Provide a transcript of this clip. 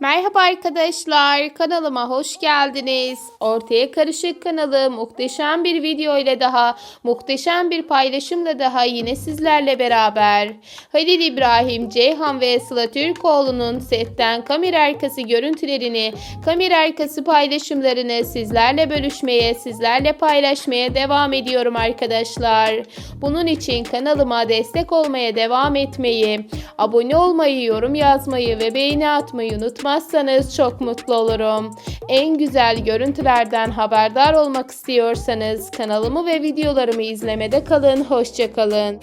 Merhaba arkadaşlar, kanalıma hoş geldiniz. Ortaya Karışık kanalı muhteşem bir video ile daha, muhteşem bir paylaşımla daha yine sizlerle beraber. Halil İbrahim, Ceyhan ve Sıla Türkoğlu'nun setten kamera arkası görüntülerini, kamera arkası paylaşımlarını sizlerle bölüşmeye, sizlerle paylaşmaya devam ediyorum arkadaşlar. Bunun için kanalıma destek olmaya devam etmeyi, abone olmayı, yorum yazmayı ve beğeni atmayı unutmazsanız çok mutlu olurum. En güzel görüntülerden haberdar olmak istiyorsanız kanalımı ve videolarımı izlemede kalın. Hoşçakalın.